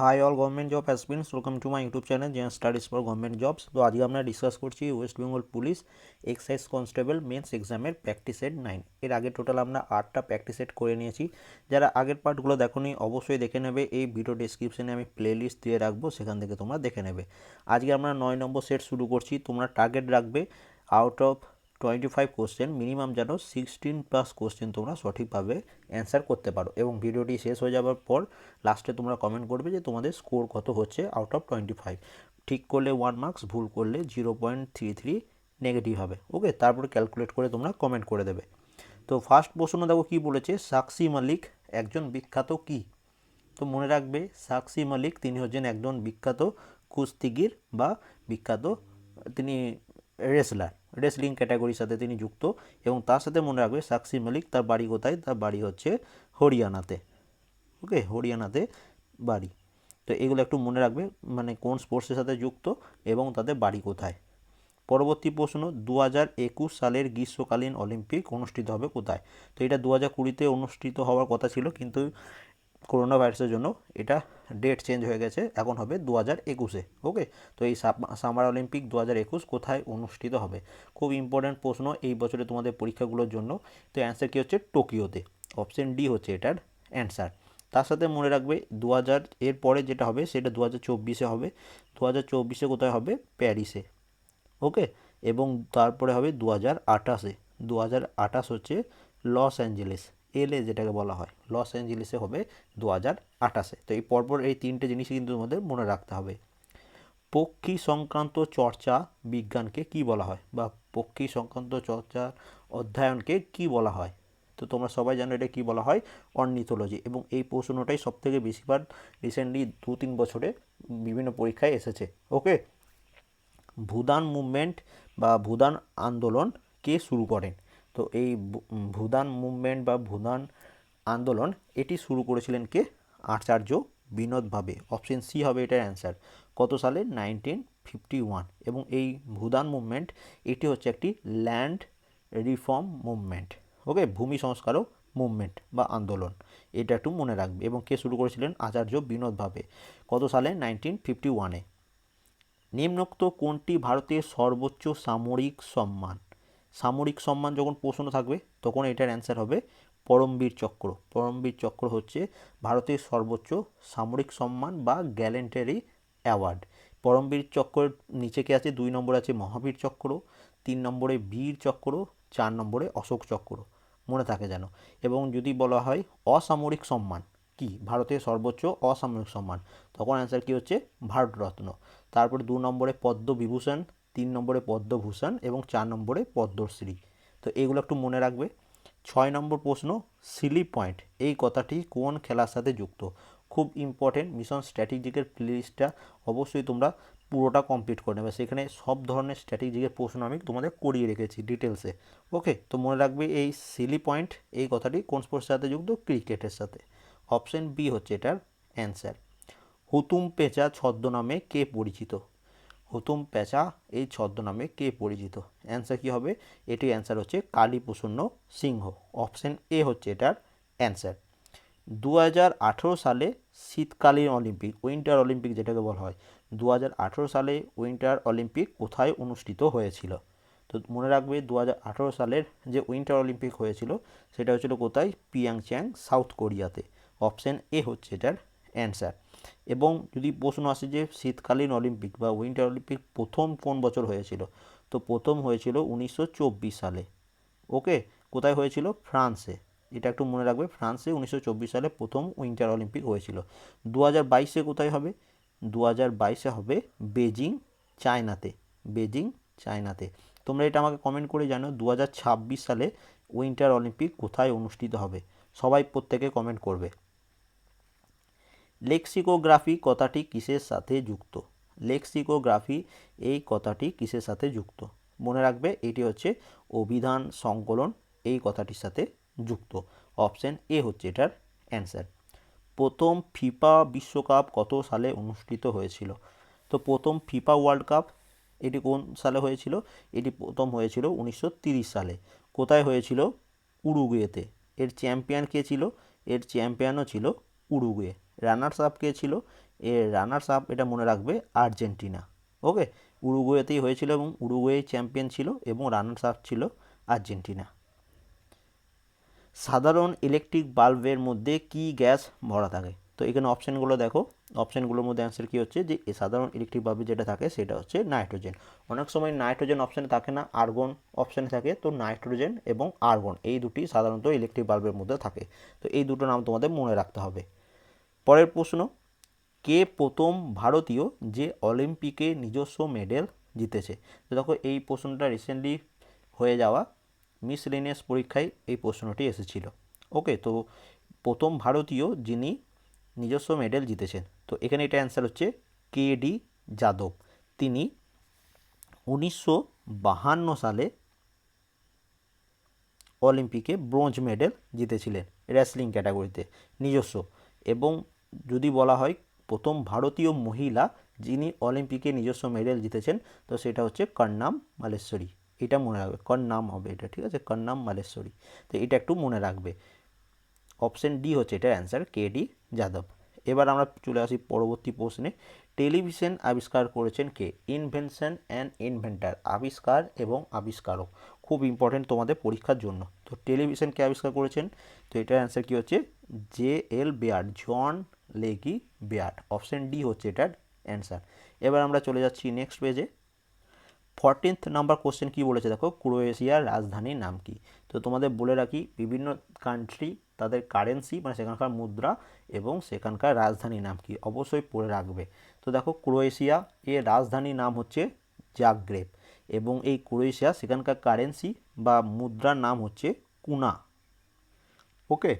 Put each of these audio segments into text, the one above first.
Hi all government job aspirants welcome to my YouTube channel Zen studies for government jobs তো আজকে আমরা discuss করছি West Bengal police excise constable mains এক্সামের practice set nine এর আগে total আমরা আটটা প্র্যাকটিস সেট করে নিয়েছি। যারা আগের পার্টগুলো দেখোনি, অবশ্যই দেখে নেবে। এই ভিডিও ডিসক্রিপশনে আমি প্লে লিস্ট দিয়ে রাখব, সেখান থেকে তোমরা দেখে নেবে। আজকে আমরা নয় নম্বর সেট শুরু করছি। তোমরা টার্গেট রাখবে out of twenty five question minimum যেন সিক্সটিন প্লাস কোশ্চেন তোমরা সঠিকভাবে অ্যান্সার করতে পারো। এবং ভিডিওটি শেষ হয়ে যাওয়ার পর লাস্টে তোমরা কমেন্ট করবে যে তোমাদের স্কোর কত হচ্ছে আউট অফ টোয়েন্টি ফাইভ ঠিক করলে ওয়ান মার্কস ভুল করলে zero point three three negative হবে। ওকে তারপরে ক্যালকুলেট করে তোমরা কমেন্ট করে দেবে। তো ফার্স্ট প্রশ্ন দেখো কী বলেছে, সাকসি মালিক একজন বিখ্যাত কী? তো মনে রাখবে, সাকসি মালিক তিনি হচ্ছেন একজন বিখ্যাত কুস্তিগির বা বিখ্যাত তিনি রেসলার রেসলিং ক্যাটাগরির সাথে তিনি যুক্ত এবং তার সাথে মনে রাখবে সাকসি মালিক, তার বাড়ি কোথায়? তার বাড়ি হচ্ছে হরিয়ানাতে। ওকে? হরিয়ানাতে বাড়ি। তো এগুলো একটু মনে রাখবে মানে কোন স্পোর্টসের সাথে যুক্ত এবং তাদের বাড়ি কোথায়? পরবর্তী প্রশ্ন দু হাজার একুশ সালের গ্রীষ্মকালীন অলিম্পিক অনুষ্ঠিত হবে কোথায়? তো এটা দু হাজার কুড়িতে অনুষ্ঠিত হওয়ার কথা ছিল, কিন্তু করোনা ভাইরাসের জন্য এটা ডেট চেঞ্জ হয়ে গেছে, এখন হবে দু হাজার একুশে ওকে তো এই সামার অলিম্পিক দু হাজার একুশ কোথায় অনুষ্ঠিত হবে? খুব ইম্পর্ট্যান্ট প্রশ্ন এই বছরে তোমাদের পরীক্ষাগুলোর জন্য। তো অ্যান্সার কী হচ্ছে? টোকিওতে। অপশন ডি হচ্ছে এটার অ্যান্সার তার সাথে মনে রাখবে দু হাজার এর পরে যেটা হবে সেটা দু হাজার চব্বিশে হবে দু হাজার চব্বিশে কোথায় হবে? প্যারিসে ওকে এবং তারপরে হবে দু হাজার আঠাশে। দু হাজার আঠাশ হচ্ছে লস অ্যাঞ্জেলেস। এলএ যেটাকে বলা হয় লস অ্যাঞ্জেলেসে হবে দু হাজার আঠাশে। তো এই পরপর এই তিনটে জিনিস কিন্তু তোমাদের মনে রাখতে হবে। পক্ষী সংক্রান্ত চর্চা বিজ্ঞানকে কি বলা হয় বা পক্ষী সংক্রান্ত চর্চা অধ্যয়নকে কি বলা হয়? তো তোমরা সবাই জানো এটা কী বলা হয়? অর্নিথোলজি। এবং এই প্রশ্নটাই সবথেকে বেশিবার রিসেন্টলি দু তিন বছরে বিভিন্ন পরীক্ষায় এসেছে। ওকে ভুদান মুভমেন্ট বা ভুদান আন্দোলন কে শুরু করেন? তো এই ভুদান মুভমেন্ট বা ভুদান আন্দোলন এটি শুরু করেছিলেন কে? আচার্য বিনোদ ভাবে। অপশন সি হবে এটার অ্যান্সার। কত সালে? Nineteen fifty one. এবং এই ভুদান মুভমেন্ট, এটি হচ্ছে একটি ল্যান্ড রিফর্ম মুভমেন্ট। ওকে? ভূমি সংস্কারক মুভমেন্ট বা আন্দোলন। এটা একটু মনে রাখবে। এবং কে শুরু করেছিলেন? আচার্য বিনোদ ভাবে। কত সালে? নাইনটিন ফিফটি ওয়ানে। নিম্নোক্ত কোনটি ভারতের সর্বোচ্চ সামরিক সম্মান? সামরিক সম্মান যখন প্রশ্ন থাকবে, তখন এটার অ্যান্সার হবে পরমবীর চক্র। পরমবীর চক্র হচ্ছে ভারতের সর্বোচ্চ সামরিক সম্মান বা গ্যালেন্টারি অ্যাওয়ার্ড। পরমবীর চক্রের নিচে কে আছে দুই নম্বরে আছে মহাবীর চক্র, তিন নম্বরে বীর চক্র, চার নম্বরে অশোক চক্র। মনে থাকে যেন। এবং যদি বলা হয় অসামরিক সম্মান, কি? ভারতের সর্বোচ্চ অসামরিক সম্মান। তখন অ্যান্সার কী হচ্ছে? ভারতরত্ন। তারপরে দু নম্বরে পদ্মবিভূষণ তিন নম্বরে পদ্মভূষণ এবং চার নম্বরে পদ্মশ্রী। তো এগুলো একটু মনে রাখবে। ছয় নম্বর প্রশ্ন সিলি পয়েন্ট এই কথাটি কোন খেলার সাথে যুক্ত? খুব ইম্পর্টেন্ট মিশন স্ট্র্যাটেজিকের প্লেলিস্টটা অবশ্যই তোমরা পুরোটা কমপ্লিট করে নেবে। সেখানে সব ধরনের স্ট্র্যাটেজিকের প্রশ্ন আমি তোমাদের করিয়ে রেখেছি ডিটেলসে ওকে তো মনে রাখবে এই সিলি পয়েন্ট এই কথাটি কোন স্পোর্টসের সাথে যুক্ত? ক্রিকেটের সাথে। অপশন বি হচ্ছে এটার অ্যান্সার হুতুম পেঁচা ছদ্মনামে কে পরিচিত? হুতুম পেঁচা এই ছদ্মনামে কে পরিচিত? অ্যান্সার কী হবে? এটি অ্যান্সার হচ্ছে কালীপ্রসন্ন সিংহ। অপশন এ হচ্ছে এটার অ্যান্সার দু হাজার আঠেরো সালে শীতকালীন অলিম্পিক উইন্টার অলিম্পিক যেটাকে বলা হয় দু হাজার আঠেরো সালে উইন্টার অলিম্পিক কোথায় অনুষ্ঠিত হয়েছিল? তো মনে রাখবে দু হাজার আঠেরো সালের যে উইন্টার অলিম্পিক হয়েছিল, সেটা হচ্ছিল কোথায়? পিয়াংচ্যাং সাউথ কোরিয়াতে অপশান এ হচ্ছে এটার অ্যান্সার এবং যদি প্রশ্ন আসে যে শীতকালীন অলিম্পিক বা উইন্টার অলিম্পিক প্রথম কোন বছর হয়েছিল? তো প্রথম হয়েছিল উনিশশো চব্বিশ সালে। ওকে? কোথায় হয়েছিল? ফ্রান্সে। এটা একটু মনে রাখবে, ফ্রান্সে উনিশশো চব্বিশ সালে প্রথম উইন্টার অলিম্পিক হয়েছিল। দু হাজার বাইশে কোথায় হবে? দু হাজার বাইশে হবে বেজিং চায়নাতে। বেজিং চায়নাতে। তোমরা এটা আমাকে কমেন্ট করে জানো দু হাজার ছাব্বিশ সালে উইন্টার অলিম্পিক কোথায় অনুষ্ঠিত হবে? সবাই প্রত্যেকে কমেন্ট করবে। লেক্সিকোগ্রাফি কথাটি কিসের সাথে যুক্ত? লেক্সিকোগ্রাফি, এই কথাটি কিসের সাথে যুক্ত? মনে রাখবে, এটি হচ্ছে অভিধান সংকলন, এই কথাটির সাথে যুক্ত। অপশন এ হচ্ছে এটার অ্যান্সার। প্রথম ফিফা বিশ্বকাপ কত সালে অনুষ্ঠিত হয়েছিল? তো প্রথম ফিফা ওয়ার্ল্ড কাপ, এটি কোন সালে হয়েছিল? এটি প্রথম হয়েছিল উনিশশো সালে। কোথায় হয়েছিল? উরুগুয়েতে। এর চ্যাম্পিয়ন কে ছিল? এর চ্যাম্পিয়নও ছিল উরুগুয়ে। রানার্স আপ কে ছিল? এ রানার্স আপ এটা মনে রাখবে আর্জেন্টিনা। ওকে? উরুগুয়েতেই হয়েছিল এবং উরুগুয়ে চ্যাম্পিয়ন ছিল এবং রানার্স আপ ছিল আর্জেন্টিনা। সাধারণ ইলেকট্রিক বাল্বের মধ্যে কি গ্যাস ভরা থাকে? তো এখানে অপশানগুলো দেখো। অপশানগুলোর মধ্যে অ্যান্সার কী হচ্ছে? যে সাধারণ ইলেকট্রিক বাল্বে যেটা থাকে সেটা হচ্ছে নাইট্রোজেন অনেক সময় নাইট্রোজেন অপশানে থাকে না আর্গন অপশানে থাকে। তো নাইট্রোজেন এবং আর্গন এই দুটি সাধারণত ইলেকট্রিক বাল্বের মধ্যে থাকে। তো এই দুটো নাম তোমাদের মনে রাখতে হবে। পরের প্রশ্ন, কে প্রথম ভারতীয় যে অলিম্পিকে নিজস্ব মেডেল জিতেছে? তো দেখো, এই প্রশ্নটা রিসেন্টলি হয়ে যাওয়া মিস রেনেস পরীক্ষায় এই প্রশ্নটি এসেছিল। ওকে তো প্রথম ভারতীয় যিনি নিজস্ব মেডেল জিতেছেন, তো এখানে এটা অ্যান্সার হচ্ছে কে ডি যাদব। তিনি উনিশশো বাহান্ন সালে অলিম্পিকে ব্রোঞ্জ মেডেল জিতেছিলেন রেসলিং ক্যাটাগরিতে, নিজস্ব। এবং যদি বলা হয় প্রথম ভারতীয় মহিলা যিনি অলিম্পিকে নিজস্ব মেডেল জিতেছেন, তো সেটা হচ্ছে কর্নাম মালেশ্বরী। এটা মনে রাখবে কর্নাম হবে এটা, ঠিক আছে? কর্নাম মালেশ্বরী। তো এটা একটু মনে রাখবে। অপশন ডি হচ্ছে এটার অ্যান্সার, কে ডি যাদব। এবার আমরা চলে আসি পরবর্তী প্রশ্নে। টেলিভিশন আবিষ্কার করেছেন কে? ইনভেনশন অ্যান্ড ইনভেন্টার, আবিষ্কার এবং আবিষ্কারক। খুব ইম্পর্টেন্ট তোমাদের পরীক্ষার জন্য। তো টেলিভিশন কে আবিষ্কার করেছেন? তো এটার অ্যান্সার কী হচ্ছে? জে এল বেয়ার জন লেগি বেয়ার্ড অপশন ডি হচ্ছে এটার অ্যান্সার। এবার আমরা চলে যাচ্ছি নেক্সট পেজে। ফরটিন্থ নাম্বার কোশ্চেন কী বলেছে? দেখো, ক্রোয়েশিয়ার রাজধানীর নাম কি? তো তোমাদের বলে রাখি, বিভিন্ন কান্ট্রি তাদের কারেন্সি মানে সেখানকার মুদ্রা এবং সেখানকার রাজধানীর নাম কি? অবশ্যই পড়ে রাখবে। তো দেখো, ক্রোয়েশিয়া এর রাজধানীর নাম হচ্ছে জাগ্রেব এবং এই ক্রোয়েশিয়া সেখানকার কারেন্সি বা মুদ্রার নাম হচ্ছে কুনা। ওকে?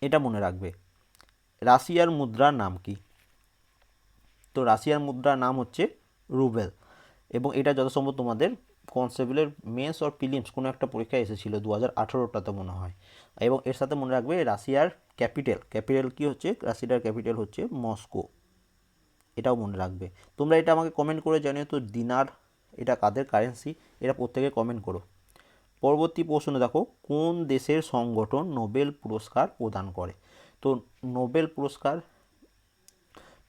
এটা মনে রাখবে। রাশিয়ার মুদ্রার নাম কি? তো রাশিয়ার মুদ্রার নাম হচ্ছে রুবেল এবং এটা যত সম্ভব তোমাদের কনস্টেবলের মেন্স অর প্রিলিমস কোনো একটা পরীক্ষায় এসেছিল দু হাজার আঠেরোটাতে মনে হয়। এবং এর সাথে মনে রাখবে রাশিয়ার ক্যাপিটাল। ক্যাপিটাল কি হচ্ছে? রাশিয়ার ক্যাপিটাল হচ্ছে মস্কো। এটাও মনে রাখবে। তোমরা এটা আমাকে কমেন্ট করে জানিও তো দিনার এটা কাদের কারেন্সি এটা প্রত্যেকে কমেন্ট করো। পরবর্তী প্রশ্ন দেখো, কোন দেশের সংগঠন নোবেল পুরস্কার প্রদান করে? তো নোবেল পুরস্কার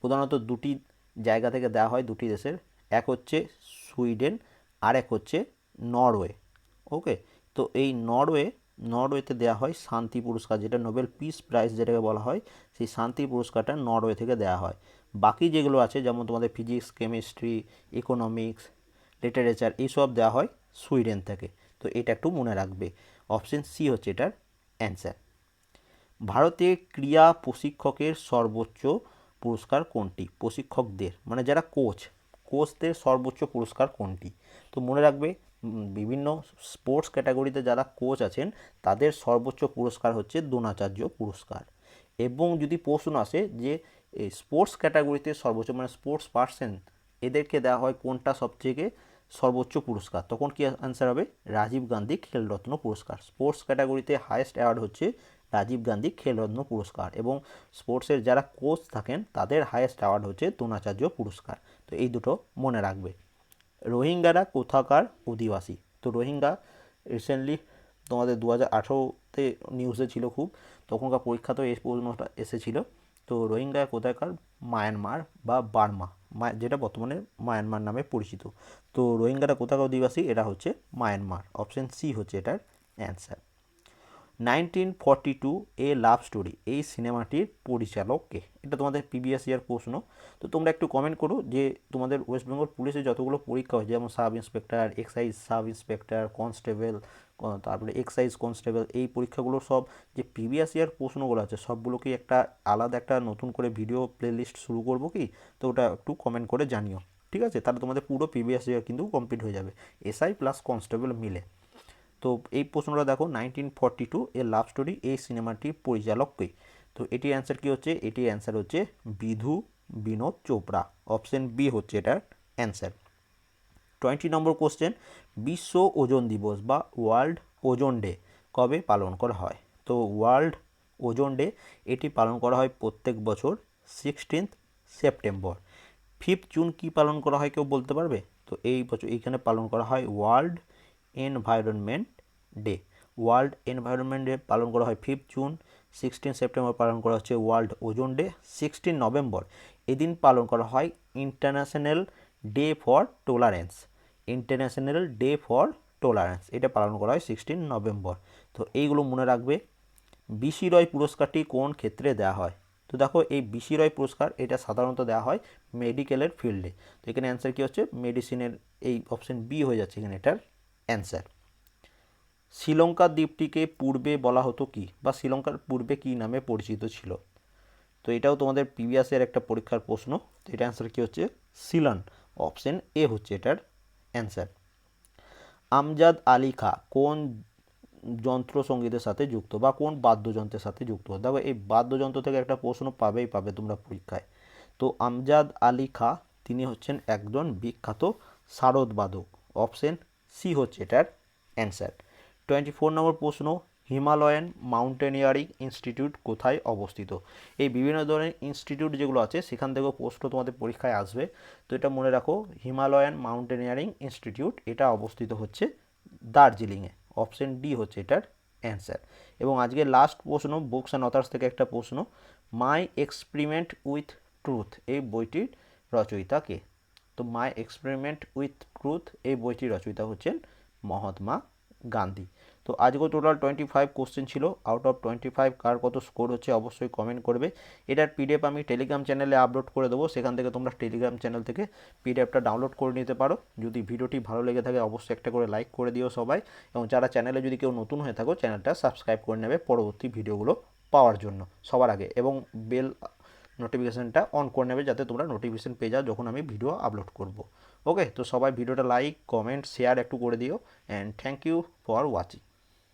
প্রধানত দুটি জায়গা থেকে দেওয়া হয় দুটি দেশের, এক হচ্ছে সুইডেন আর এক হচ্ছে নরওয়ে। ওকে? তো এই নরওয়ে, নরওয়েতে দেওয়া হয় শান্তি পুরস্কার, যেটা নোবেল পিস প্রাইজ যেটাকে বলা হয়, সেই শান্তি পুরস্কারটা নরওয়ে থেকে দেওয়া হয়। বাকি যেগুলো আছে, যেমন তোমাদের ফিজিক্স, কেমিস্ট্রি, ইকোনমিক্স, লিটারেচার, এইসব দেওয়া হয় সুইডেন থেকে। তো এটা একটু মনে রাখবে। অপশন সি হচ্ছে এটার অ্যান্সার। ভারতে ক্রীড়া প্রশিক্ষকের সর্বোচ্চ পুরস্কার কোনটি? প্রশিক্ষকদের মানে যারা কোচ কোচদের সর্বোচ্চ পুরস্কার কোনটি? তো মনে রাখবে বিভিন্ন স্পোর্টস ক্যাটাগরিতে যারা কোচ আছেন, তাদের সর্বোচ্চ পুরস্কার হচ্ছে দ্রোণাচার্য পুরস্কার। এবং যদি প্রশ্ন আসে যে স্পোর্টস ক্যাটাগরিতে সর্বোচ্চ মানে স্পোর্টস পার্সন এদেরকে দেওয়া হয় কোনটা সবথেকে সর্বোচ্চ পুরস্কার? তখন কি অ্যান্সার হবে? রাজীব গান্ধী খেলরত্ন পুরস্কার। স্পোর্টস ক্যাটাগরিতে হায়েস্ট অ্যাওয়ার্ড হচ্ছে রাজীব গান্ধী খেলরত্ন পুরস্কার এবং স্পোর্টসের যারা কোচ থাকেন, তাদের হায়েস্ট অ্যাওয়ার্ড হচ্ছে দ্রোণাচার্য পুরস্কার। তো এই দুটো মনে রাখবে। রোহিঙ্গারা কোথাকার অধিবাসী? তো রোহিঙ্গা রিসেন্টলি তোমাদের দু হাজার আঠেরোতে নিউজে ছিল খুব, তখনকার পরীক্ষাতেও এই প্রশ্নটা এসেছিল। তো রোহিঙ্গা কোথাকার? মায়ানমার বা বার্মা। যেটা বর্তমানে মায়ানমার নামে পরিচিত। তো রোহিঙ্গারা কোথাকার অধিবাসী? এটা হচ্ছে মায়ানমার। অপশন সি হচ্ছে এটার answer nineteen forty two a love story, এই সিনেমাটির পরিচালক কে এটা তোমাদের পিবিএস ইয়ার প্রশ্ন। তো তোমরা একটু কমেন্ট করো যে তোমাদের ওয়েস্ট বেঙ্গল পুলিশে যতগুলো পরীক্ষা হয়, যেমন sub inspector excise sub inspector constable তারপরে এক্সাইজ কনস্টেবল এই পরীক্ষাগুলো সব যে প্রিভিয়াস ইয়ার প্রশ্নগুলো আছে, সবগুলোকে একটা আলাদা একটা নতুন করে ভিডিও প্লেলিস্ট শুরু করব কি? তো ওটা একটু কমেন্ট করে জানিও। ঠিক আছে? তাহলে তোমাদের পুরো প্রিভিয়াস ইয়ার কিন্তু কমপ্লিট হয়ে যাবে। এসআই প্লাস কনস্টেবল মিলে। তো এই প্রশ্নটা দেখো নাইনটিন ফর্টি টু এর লাভ স্টোরি এই সিনেমাটির পরিচালককে তো এটির অ্যান্সার কী হচ্ছে? এটির অ্যান্সার হচ্ছে বিধু বিনোদ চোপড়া। অপশন বি হচ্ছে এটার অ্যান্সার টোয়েন্টি নম্বর কোশ্চেন বিশ্ব ওজন দিবস বা ওয়ার্ল্ড ওজন ডে কবে পালন করা হয়? তো ওয়ার্ল্ড ওজন ডে এটি পালন করা হয় প্রত্যেক বছর সিক্সটিন্থ সেপ্টেম্বর ফিফথ জুন কি পালন করা হয় কেউ বলতে পারবে? তো এই বছর এইখানে পালন করা হয় world environment day world environment day পালন করা হয় ফিফথ জুন সিক্সটিন সেপ্টেম্বর পালন করা হচ্ছে world ozone day sixteen November এদিন পালন করা হয় international day for tolerance international day for tolerance এটা পালন করা হয় সিক্সটিন নভেম্বর তো এইগুলো মনে রাখবে বিসি রয় পুরস্কারটি কোন ক্ষেত্রে দেওয়া হয়? তো দেখো, এই বিসি রয় পুরস্কার, এটা সাধারণত দেওয়া হয় মেডিকেলের ফিল্ডে তো এখানে অ্যান্সার কী হচ্ছে? মেডিসিনের এই অপশন বি হয়ে যাচ্ছে এখানে, এটার অ্যান্সার। শ্রীলঙ্কা দ্বীপটিকে পূর্বে বলা হতো কি? বা শ্রীলঙ্কার পূর্বে কি নামে পরিচিত ছিল? তো এটাও তোমাদের প্রিভিয়াসের একটা পরীক্ষার প্রশ্ন। তো এটা অ্যান্সার কী হচ্ছে? সিলন। অপশন এ হচ্ছে এটার অ্যান্সার আমজাদ আলী খা কোন যন্ত্র সঙ্গীতের সাথে যুক্ত বা কোন বাদ্যযন্ত্রের সাথে যুক্ত? দেখো, এই বাদ্যযন্ত্র থেকে একটা প্রশ্ন পাবেই পাবে তোমরা পরীক্ষায়। তো আমজাদ আলী খা, তিনি হচ্ছেন একজন বিখ্যাত শারদবাদক অপশন সি হচ্ছে এটার অ্যান্সার। টোয়েন্টি ফোর নম্বর প্রশ্ন, হিমালয়ান মাউন্টেনিয়ারিং ইনস্টিটিউট কোথায় অবস্থিত? এই বিভিন্ন ধরনের ইনস্টিটিউট যেগুলো আছে, সেখান থেকেও প্রশ্ন তোমাদের পরীক্ষায় আসবে। তো এটা মনে রাখো, হিমালয়ান মাউন্টেনিয়ারিং ইনস্টিটিউট, এটা অবস্থিত হচ্ছে দার্জিলিংয়ে। অপশন ডি হচ্ছে এটার অ্যান্সার। এবং আজকে লাস্ট প্রশ্ন, বুকস অ্যান্ড অথার্স থেকে একটা প্রশ্ন, মাই এক্সপেরিমেন্ট উইথ ট্রুথ, এই বইটির রচয়িতা কে? তো মাই এক্সপেরিমেন্ট উইথ ট্রুথ এই বইটির রচয়িতা হচ্ছেন মহাত্মা গান্ধী। তো আজকেও টোটাল টোয়েন্টি ফাইভ কোশ্চেন ছিল। আউট অফ টোয়েন্টি ফাইভ কার কত স্কোর হচ্ছে অবশ্যই কমেন্ট করবে। এটার পিডিএফ আমি টেলিগ্রাম চ্যানেলে আপলোড করে দেবো। সেখান থেকে তোমরা টেলিগ্রাম চ্যানেল থেকে পিডিএফটা ডাউনলোড করে নিতে পারো। যদি ভিডিওটি ভালো লেগে থাকে অবশ্যই একটা করে লাইক করে দিও সবাই। এবং যারা চ্যানেলে যদি কেউ নতুন হয়ে থাকো চ্যানেলটা সাবস্ক্রাইব করে নেবে পরবর্তী ভিডিওগুলো পাওয়ার জন্য সবার আগে। এবং বেল নোটিফিকেশানটা অন করে নেবে যাতে তোমরা নোটিফিকেশান পেয়ে যাও যখন আমি ভিডিও আপলোড করব। ওকে তো সবাই ভিডিওটা লাইক কমেন্ট শেয়ার একটু করে দিও and thank you for watching